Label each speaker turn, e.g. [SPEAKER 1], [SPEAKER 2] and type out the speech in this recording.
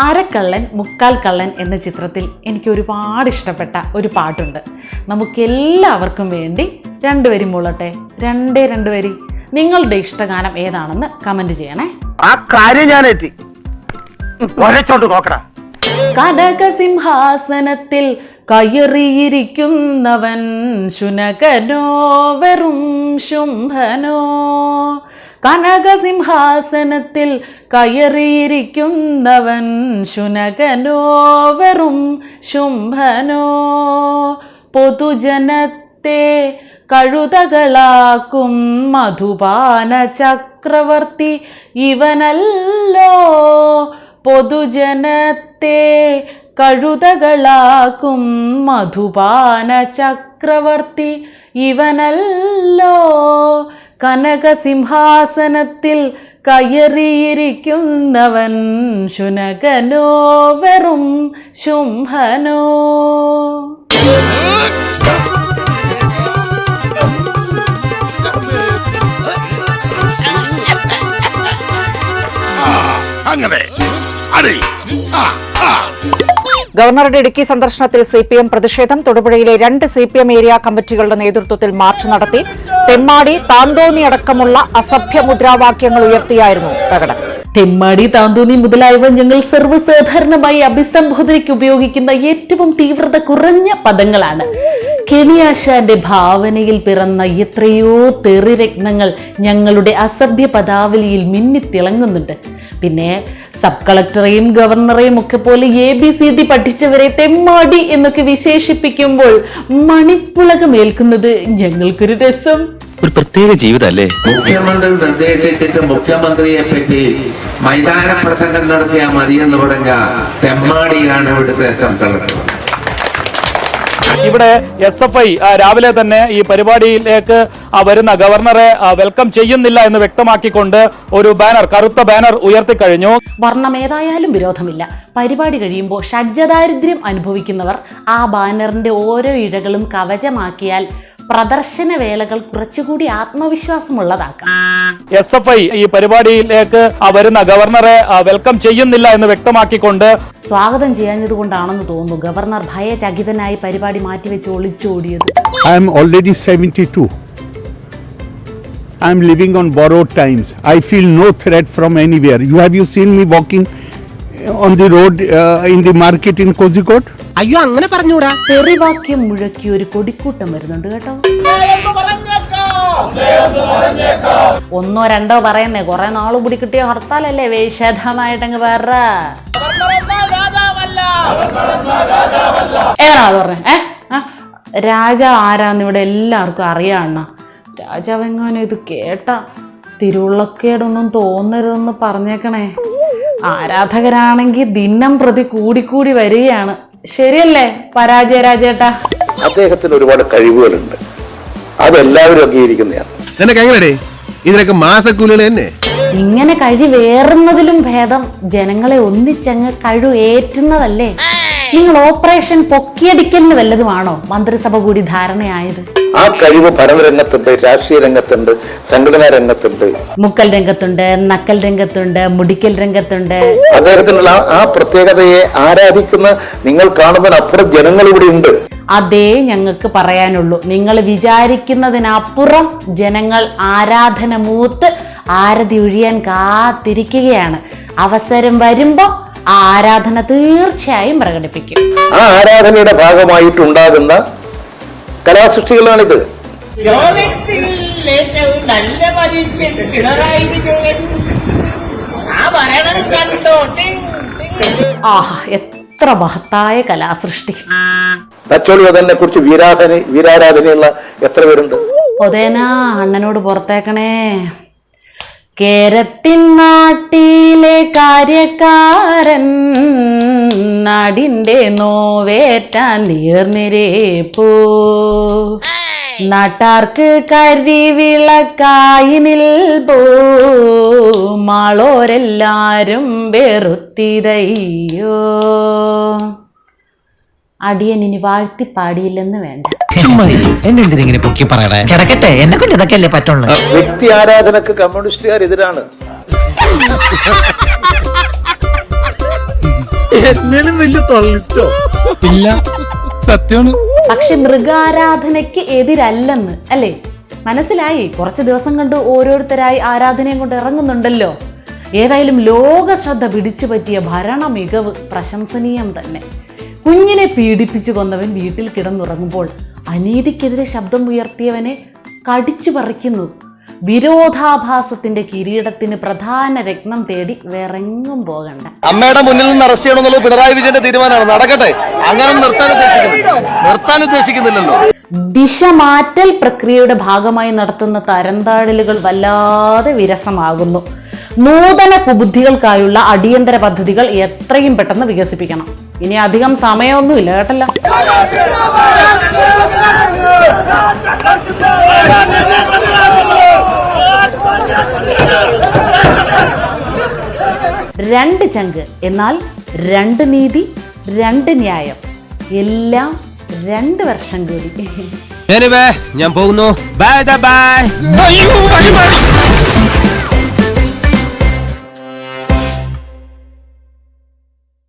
[SPEAKER 1] അരക്കള്ളൻ മുക്കാൽ കള്ളൻ എന്ന ചിത്രത്തിൽ എനിക്ക് ഒരുപാട് ഇഷ്ടപ്പെട്ട ഒരു പാട്ടുണ്ട്. നമുക്കെല്ലാവർക്കും വേണ്ടി രണ്ടുവരി മൂളട്ടെ? രണ്ടേ രണ്ട് വരി. നിങ്ങളുടെ ഇഷ്ടഗാനം ഏതാണെന്ന് കമന്റ് ചെയ്യണേ.
[SPEAKER 2] ആ കാര്യം ഞാൻ നോക്കടാ.
[SPEAKER 1] കനകസിംഹാസനത്തിൽ കയറിയിരിക്കുന്നവൻ ശുനകനോ വെറും ശുംഭനോ. കനകസിംഹാസനത്തിൽ കയറിയിരിക്കുന്നവൻ ശുനകനോ വെറും ശുംഭനോ. പൊതുജനത്തെ കഴുതകളാക്കും മധുപാന ചക്രവർത്തി ഇവനല്ലോ. പൊതുജനത്തെ കഴുതകളാക്കും മധുപാന ചക്രവർത്തി ഇവനല്ലോ. കനകസിംഹാസനത്തിൽ കയറിയിരിക്കുന്നവൻ ശുനകനോ വെറും ശുംഭനോ?
[SPEAKER 3] അങ്ങനെ.
[SPEAKER 4] ഗവർണറുടെ ഇടുക്കി സന്ദർശനത്തിൽ സി പി എം പ്രതിഷേധം തൊടുപുഴയിലെ രണ്ട് സി പി എം ഏരിയ കമ്മിറ്റികളുടെ നേതൃത്വത്തിൽ മാർച്ച് നടത്തി തെമ്മാടി താന്തോന്നി അടക്കമുള്ള അസഭ്യ മുദ്രാവാക്യങ്ങൾ ഉയർത്തിയായിരുന്നു പ്രകടനം.
[SPEAKER 1] തെമ്മാടി താന്തോന്നി മുതലായവ ഞങ്ങൾ സർവസാധാരണമായി അഭിസംബോധനയ്ക്ക് ഉപയോഗിക്കുന്ന ഏറ്റവും തീവ്രത കുറഞ്ഞ പദങ്ങളാണ്. കെണിയാശാന്റെ ഭാവനയിൽ പിറന്ന എത്രയോ തെറിരത്നങ്ങൾ ഞങ്ങളുടെ അസഭ്യ പദാവലിയിൽ മിന്നിത്തിളങ്ങുന്നുണ്ട്. പിന്നെ സബ് കളക്ടറെയും ഗവർണറെയും ഒക്കെ പോലെ എ ബി സി ഡി പഠിച്ചവരെ തെമ്മാടി എന്നൊക്കെ വിശേഷിപ്പിക്കുമ്പോൾ മണിപ്പുളകമേൽക്കുന്നത് ഞങ്ങൾക്കൊരു രസം.
[SPEAKER 5] ഒരു പ്രത്യേക ജീവിതമല്ലേ?
[SPEAKER 6] മുഖ്യമന്ത്രി നിർദ്ദേശിച്ചിട്ട് മുഖ്യമന്ത്രിയെ പറ്റി മൈതാന പ്രസംഗം നടത്തിയാൽ മതിയെന്ന് പറഞ്ഞ തെമ്മാടിയാണ് ഇവിടുത്തെ
[SPEAKER 7] ഇവിടെ എസ് എഫ് ഐ രാവിലെ തന്നെ ഈ പരിപാടിയിലേക്ക് വരുന്ന ഗവർണറെ വെൽക്കം ചെയ്യുന്നില്ല എന്ന് വ്യക്തമാക്കിക്കൊണ്ട് ഒരു ബാനർ കറുത്ത ബാനർ ഉയർത്തി
[SPEAKER 1] കഴിഞ്ഞു വർണം ഏതായാലും വിരോധമില്ല. പരിപാടി കഴിയുമ്പോൾ ഷഡ്ജദാരിദ്ര്യം അനുഭവിക്കുന്നവർ ആ ബാനറിന്റെ ഓരോ ഇഴകളും കവചമാക്കിയാൽ പ്രദർശന വേളകൾ കുറച്ചുകൂടി ആത്മവിശ്വാസമുള്ളതാക്കാം
[SPEAKER 7] എസ് എഫ് ഐ ഈ പരിപാടിയിലേക്ക് വരുന്ന ഗവർണറെ വെൽക്കം ചെയ്യുന്നില്ല എന്ന് വ്യക്തമാക്കിക്കൊണ്ട്
[SPEAKER 1] സ്വാഗതം ചെയ്യാഞ്ഞത് കൊണ്ടാണെന്ന് തോന്നുന്നു ഗവർണർ ഭയചകിതനായി പരിപാടി മാറ്റിവെച്ച് ഒളിച്ചോടിയത്
[SPEAKER 8] I am already 72. I am living on borrowed times. I feel no threat from anywhere. You have you seen me walking on the road uh, in the market in Kozhikode?
[SPEAKER 2] അയ്യോ അങ്ങനെ പറഞ്ഞൂടാ.
[SPEAKER 1] തെറിവാക്യം മുഴക്കി ഒരു കൊടിക്കൂട്ടം വരുന്നുണ്ട് കേട്ടോ. ഒന്നോ രണ്ടോ പറയുന്നേ കുറെ നാൾ കൂടി കിട്ടിയ ഹർത്താലല്ലേ വിശദമായിട്ടങ്ങ് പറ ഏതാ പറഞ്ഞേ? ഏ? ആ, രാജാവ് ആരാന്ന് ഇവിടെ എല്ലാവർക്കും അറിയാണ രാജാവ് എങ്ങാനും ഇത് കേട്ട തിരുവുള്ളക്കേടൊന്നും തോന്നരുതെന്ന് പറഞ്ഞേക്കണേ. ആരാധകരാണെങ്കിൽ ദിനം പ്രതി കൂടിക്കൂടി വരികയാണ്. ശരിയല്ലേ പരാജയ രാജേട്ടാ?
[SPEAKER 9] അദ്ദേഹത്തിന് ഒരുപാട് കഴിവുകളുണ്ട്. അതെല്ലാവരും അംഗീകരിക്കുന്നതാണ്.
[SPEAKER 3] നിനക്ക് എങ്ങനെയടേ ഇതിനൊക്കെ മാസക്കൂലികൾ തന്നെ.
[SPEAKER 1] ഇങ്ങനെ കഴിവേറുന്നതിലും ഭേദം ജനങ്ങളെ ഒന്നിച്ചങ്ങ് കഴു ഏറ്റുന്നതല്ലേ? നിങ്ങൾ ഓപ്പറേഷൻ പൊക്കിയടിക്കലിന് വല്ലതുമാണോ? മന്ത്രിസഭ കൂടി ധാരണയായത്.
[SPEAKER 9] ആ കഴിവ് ഭരണരംഗത്തുണ്ട് രാഷ്ട്രീയ രംഗത്തുണ്ട് സംഘടനാ രംഗത്തുണ്ട്.
[SPEAKER 1] മുക്കൽ രംഗത്തുണ്ട് നക്കൽ രംഗത്തുണ്ട് മുടിക്കൽ രംഗത്തുണ്ട്.
[SPEAKER 9] അദ്ദേഹത്തിനുള്ള ആ- പ്രത്യേകതയെ ആരാധിക്കുന്ന നിങ്ങൾ കാണുന്നതിനപ്പുറം ജനങ്ങൾ ഇവിടെ ഉണ്ട്.
[SPEAKER 1] അതേ ഞങ്ങൾക്ക് പറയാനുള്ളൂ. നിങ്ങൾ വിചാരിക്കുന്നതിനപ്പുറം ജനങ്ങൾ ആരാധന മൂത്ത് ആരതി ഒഴിയാൻ കാത്തിരിക്കുകയാണ്. അവസരം വരുമ്പോ ആ ആരാധന തീർച്ചയായും പ്രകടിപ്പിക്കും.
[SPEAKER 9] ആ ആരാധനയുടെ ഭാഗമായിട്ടുണ്ടാകുന്ന കലാസൃഷ്ടികളാണിത്
[SPEAKER 2] ലോകത്തിൽ ഏറ്റവും നല്ല മനുഷ്യൻ പിണറായി വിജയൻ. ആ ഭരണം കണ്ടോട്ടെ
[SPEAKER 1] ആ എത്ര മഹത്തായ കലാസൃഷ്ടി.
[SPEAKER 9] തച്ചോളി അതിനെ കുറിച്ച് വീരാധന വീരാരാധനയുള്ള എത്ര പേരുണ്ട്?
[SPEAKER 1] ഒതേന അണ്ണനോട് പുറത്തേക്കണേ. കേരത്തിൻ നാട്ടിലെ കാര്യക്കാരൻ നാടിന്റെ നോവേറ്റാൻ പോ. നാട്ടാർക്ക് കരിവിളക്കായി പോ മാളോരെല്ലാരും വെറുത്തിതയ്യോ. അടിയൻ ഇനി വാഴ്ത്തി പാടിയില്ലെന്ന് വേണ്ട.
[SPEAKER 5] കിടക്കട്ടെ. എന്നെ കൊണ്ട് ഇതൊക്കെ അല്ലേ പറ്റുള്ളൂ.
[SPEAKER 9] വ്യക്തി ആരാധനക്ക് കമ്മ്യൂണിസ്റ്റുകാർ എതിരാണ്.
[SPEAKER 7] ഇല്ല. സത്യമാണ്.
[SPEAKER 1] പക്ഷെ മൃഗാരാധനയ്ക്ക് എതിരല്ലെന്ന് അല്ലേ? മനസ്സിലായി? കുറച്ച് ദിവസം കൊണ്ട് ഓരോരുത്തരായി ആരാധനയും കൊണ്ട് ഇറങ്ങുന്നുണ്ടല്ലോ. ഏതായാലും ലോക ശ്രദ്ധ പിടിച്ചു പറ്റിയ ഭരണ മികവ് പ്രശംസനീയം തന്നെ. കുഞ്ഞിനെ പീഡിപ്പിച്ചു കൊന്നവൻ വീട്ടിൽ കിടന്നുറങ്ങുമ്പോൾ അനീതിക്കെതിരെ ശബ്ദം ഉയർത്തിയവനെ കടിച്ചു പറിക്കുന്നു. വിരോധാഭാസത്തിന്റെ കിരീടത്തിന് പ്രധാന രത്നം തേടി വേറെങ്ങും പോകണ്ട
[SPEAKER 2] അമ്മയുടെ മുന്നിൽ നിന്ന് അറസ്റ്റ് ചെയ്യണമെന്നുള്ള പിണറായി വിജയന്റെ തീരുമാനമാണ് നടക്കട്ടെ അങ്ങനെ നിർത്താൻ ഉദ്ദേശിക്കുന്നു നിർത്താൻ ഉദ്ദേശിക്കുന്നില്ലല്ലോ
[SPEAKER 1] ദിശ മാറ്റൽ പ്രക്രിയയുടെ ഭാഗമായി നടത്തുന്ന തരംതാഴലുകൾ വല്ലാതെ വിരസമാകുന്നു നൂതന കുബുദ്ധികൾക്കായുള്ള അടിയന്തര പദ്ധതികൾ എത്രയും പെട്ടെന്ന് വികസിപ്പിക്കണം ഇനി അധികം സമയമൊന്നുമില്ല കേട്ടല്ലോ രണ്ട് ചങ്ക് എന്നാൽ രണ്ട് നീതി രണ്ട് ന്യായം. എല്ലാം രണ്ട് വർഷം കൂടി.
[SPEAKER 3] ഞാൻ പോകുന്നു. Bye bye